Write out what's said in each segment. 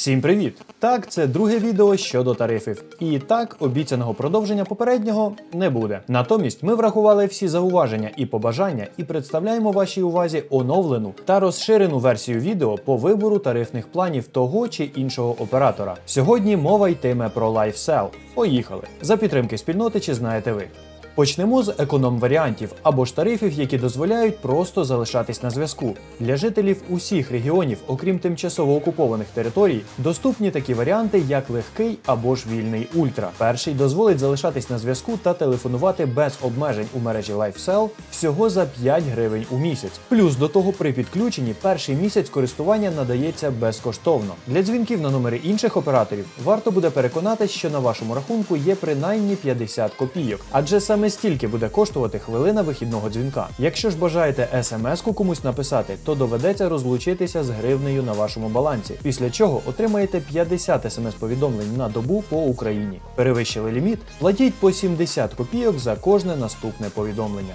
Всім привіт! Так, це друге відео щодо тарифів. І так, обіцяного продовження попереднього не буде. Натомість ми врахували всі зауваження і побажання і представляємо вашій увазі оновлену та розширену версію відео по вибору тарифних планів того чи іншого оператора. Сьогодні мова йтиме про LifeSell. Поїхали! За підтримки спільноти чи знаєте ви. Почнемо з економ-варіантів або ж тарифів, які дозволяють просто залишатись на зв'язку. Для жителів усіх регіонів, окрім тимчасово окупованих територій, доступні такі варіанти, як легкий або ж вільний ультра. Перший дозволить залишатись на зв'язку та телефонувати без обмежень у мережі LifeSell всього за 5 гривень у місяць. Плюс до того при підключенні перший місяць користування надається безкоштовно. Для дзвінків на номери інших операторів варто буде переконатись, що на вашому рахунку є принаймні 50 копійок, адже саме стільки буде коштувати хвилина вихідного дзвінка. Якщо ж бажаєте смс-ку комусь написати, то доведеться розлучитися з гривнею на вашому балансі, після чого отримаєте 50 смс-повідомлень на добу по Україні. Перевищили ліміт, платіть по 70 копійок за кожне наступне повідомлення.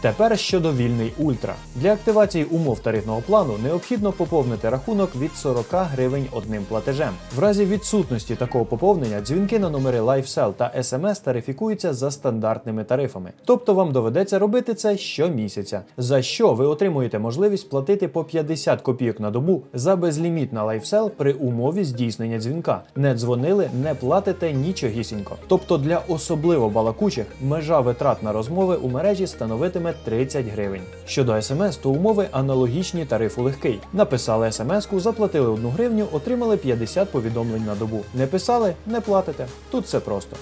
Тепер щодо вільний ультра. Для активації умов тарифного плану необхідно поповнити рахунок від 40 гривень одним платежем. В разі відсутності такого поповнення дзвінки на номери LifeSell та SMS тарифікуються за стандартними тарифами. Тобто вам доведеться робити це щомісяця, за що ви отримуєте можливість платити по 50 копійок на добу за безліміт на LifeSell при умові здійснення дзвінка. Не дзвонили, не платите нічогісінько. Тобто для особливо балакучих межа витрат на розмови у мережі становитиме 30 гривень. Щодо смс, то умови аналогічні тарифу легкий. Написали смс-ку, заплатили 1 гривню, отримали 50 повідомлень на добу. Не писали, не платите. Тут все просто.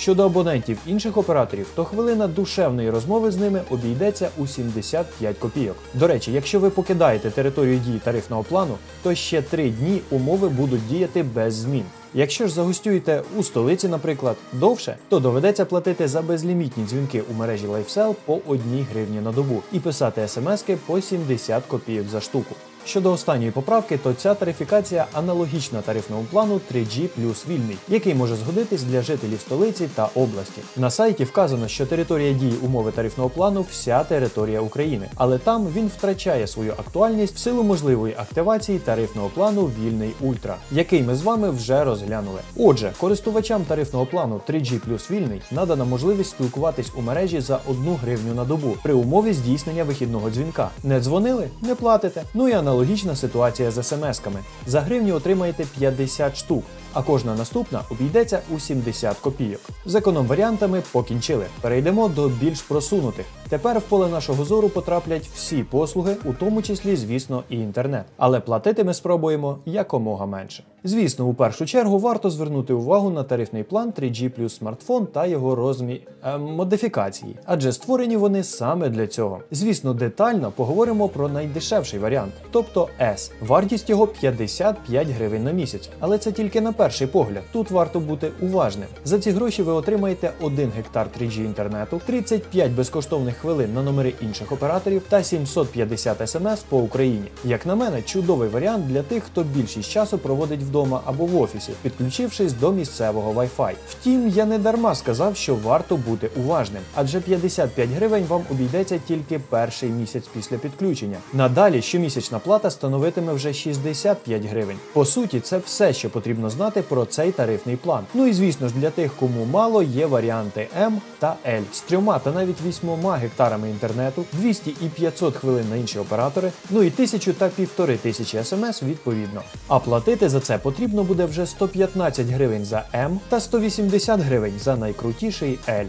Щодо абонентів інших операторів, то хвилина душевної розмови з ними обійдеться у 75 копійок. До речі, якщо ви покидаєте територію дії тарифного плану, то ще 3 дні умови будуть діяти без змін. Якщо ж загостюєте у столиці, наприклад, довше, то доведеться платити за безлімітні дзвінки у мережі LifeSell по 1 гривні на добу і писати смски по 70 копійок за штуку. Щодо останньої поправки, то ця тарифікація аналогічна тарифному плану 3G плюс вільний, який може згодитись для жителів столиці та області. На сайті вказано, що територія дії умови тарифного плану вся територія України, але там він втрачає свою актуальність в силу можливої активації тарифного плану Вільний Ультра, який ми з вами вже розглянули. Отже, користувачам тарифного плану 3G плюс вільний надана можливість спілкуватись у мережі за 1 гривню на добу при умові здійснення вихідного дзвінка. Не дзвонили, не платите. Ну і аналогічна ситуація з смс-ками. За гривню отримаєте 50 штук, а кожна наступна обійдеться у 70 копійок. З економ-варіантами покінчили. Перейдемо до більш просунутих. Тепер в поле нашого зору потраплять всі послуги, у тому числі, звісно, і інтернет. Але платити ми спробуємо якомога менше. Звісно, у першу чергу варто звернути увагу на тарифний план 3G плюс смартфон та його розмі... е, модифікації, адже створені вони саме для цього. Звісно, детально поговоримо про найдешевший варіант, тобто S. Вартість його 55 гривень на місяць, але це тільки на перший погляд. Тут варто бути уважним. За ці гроші ви отримаєте 1 гектар 3G інтернету, 35 безкоштовних хвилин на номери інших операторів та 750 смс по Україні. Як на мене, чудовий варіант для тих, хто більшість часу проводить вдома або в офісі, підключившись до місцевого Wi-Fi. Втім, я не дарма сказав, що варто бути уважним, адже 55 гривень вам обійдеться тільки перший місяць після підключення. Надалі щомісячна плата становитиме вже 65 гривень. По суті, це все, що потрібно знати про цей тарифний план. Ну і звісно ж, для тих, кому мало, є варіанти М та L з трьома та навіть вісьмома гектарами інтернету, 200 і 500 хвилин на інші оператори, ну і тисячу та 1500 смс відповідно. А платити за це потрібно буде вже 115 гривень за М та 180 гривень за найкрутіший L.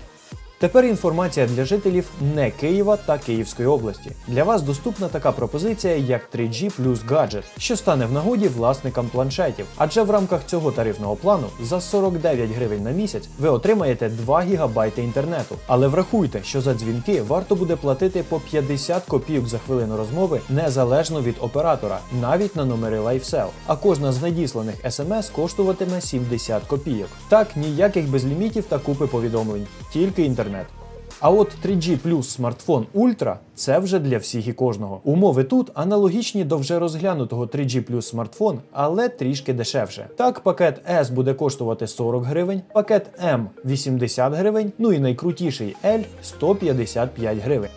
Тепер інформація для жителів не Києва та Київської області. Для вас доступна така пропозиція, як 3G плюс гаджет, що стане в нагоді власникам планшетів. Адже в рамках цього тарифного плану за 49 гривень на місяць ви отримаєте 2 ГБ інтернету. Але врахуйте, що за дзвінки варто буде платити по 50 копійок за хвилину розмови незалежно від оператора, навіть на номери LifeSell. А кожна з надісланих смс коштуватиме 70 копійок. Так, ніяких безлімітів та купи повідомлень, тільки інтернет. А от 3G плюс смартфон Ultra – це вже для всіх і кожного. Умови тут аналогічні до вже розглянутого 3G плюс смартфон, але трішки дешевше. Так, пакет S буде коштувати 40 гривень, пакет M 80 гривень, ну і найкрутіший L 155 гривень.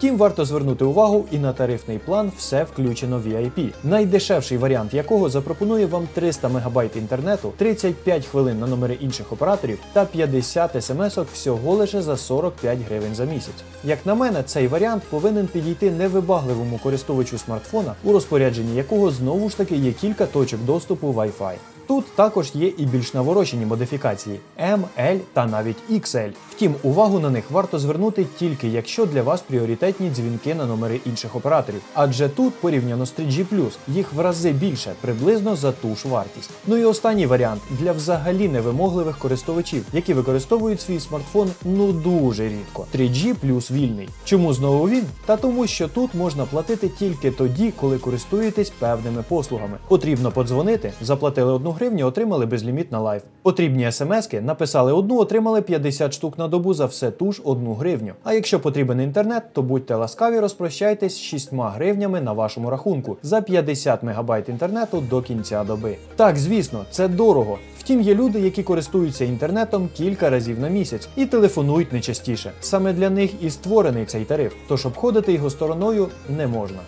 Втім, варто звернути увагу і на тарифний план все включено VIP, найдешевший варіант якого запропонує вам 300 МБ інтернету, 35 хвилин на номери інших операторів та 50 смс-ок всього лише за 45 гривень за місяць. Як на мене, цей варіант повинен підійти невибагливому користувачу смартфона, у розпорядженні якого знову ж таки є кілька точок доступу Wi-Fi. Тут також є і більш наворочені модифікації M, L та навіть XL. Втім, увагу на них варто звернути тільки якщо для вас пріоритетні дзвінки на номери інших операторів. Адже тут, порівняно з 3G+, їх в рази більше, приблизно за ту ж вартість. Ну і останній варіант для взагалі невимогливих користувачів, які використовують свій смартфон ну дуже рідко. 3G плюс вільний. Чому знову він? Та тому, що тут можна платити тільки тоді, коли користуєтесь певними послугами. Потрібно подзвонити, заплатили одну гривню, отримали безліміт на лайф. Потрібні смски, написали одну, отримали 50 штук на добу за все ту ж одну гривню. А якщо потрібен інтернет, то будьте ласкаві, розпрощайтесь з 6 гривнями на вашому рахунку за 50 мегабайт інтернету до кінця доби. Так, звісно, це дорого. Втім, є люди, які користуються інтернетом кілька разів на місяць і телефонують не частіше. Саме для них і створений цей тариф, тож обходити його стороною не можна.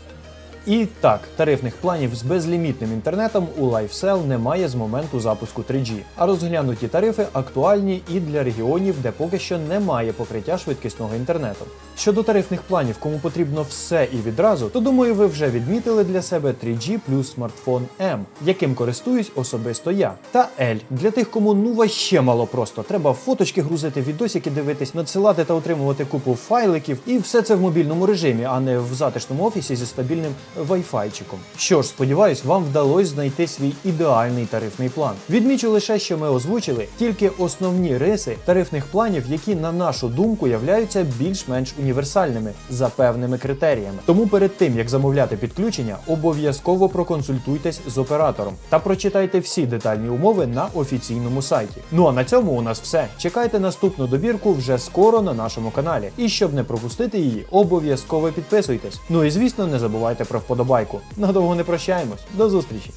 І так, тарифних планів з безлімітним інтернетом у LifeCell немає з моменту запуску 3G, а розглянуті тарифи актуальні і для регіонів, де поки що немає покриття швидкісного інтернету. Щодо тарифних планів, кому потрібно все і відразу, то думаю, ви вже відмітили для себе 3G плюс смартфон M, яким користуюсь особисто я, та L для тих, кому ну ваще мало просто. Треба фоточки грузити, відосики дивитись, надсилати та отримувати купу файликів, і все це в мобільному режимі, а не в затишному офісі зі стабільним вайфайчиком. Що ж, сподіваюсь, вам вдалося знайти свій ідеальний тарифний план. Відмічу лише, що ми озвучили тільки основні риси тарифних планів, які, на нашу думку, являються більш-менш універсальними за певними критеріями. Тому перед тим як замовляти підключення, обов'язково проконсультуйтесь з оператором та прочитайте всі детальні умови на офіційному сайті. Ну а на цьому у нас все. Чекайте наступну добірку вже скоро на нашому каналі. І щоб не пропустити її, обов'язково підписуйтесь. Ну і звісно, не забувайте про вподобайку. Надовго не прощаємось. До зустрічі!